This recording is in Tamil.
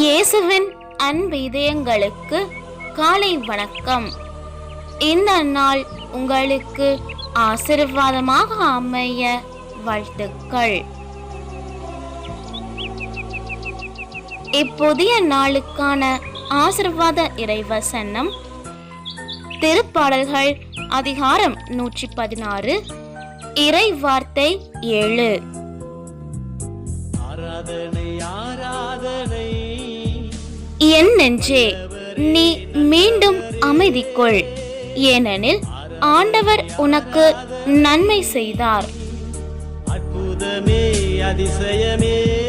இயேசுவின் அன்பு இதயங்களுக்கு காலை வணக்கம். இந்த நாள் உங்களுக்கு ஆசீர்வாதமாக அமைய வாழ்த்துக்கள். இப்புதிய நாளுக்கான ஆசிர்வாத இறைவசனம் திருப்பாடல்கள் அதிகாரம் நூற்றி பதினாறு இறை வார்த்தை ஏழு. ஆராதனை ஆராதனை. என் நெஞ்சே நீ மீண்டும் அமைதி கொள் ஏனெனில் ஆண்டவர் உனக்கு நன்மை செய்தார். அற்புதமே அதிசயமே.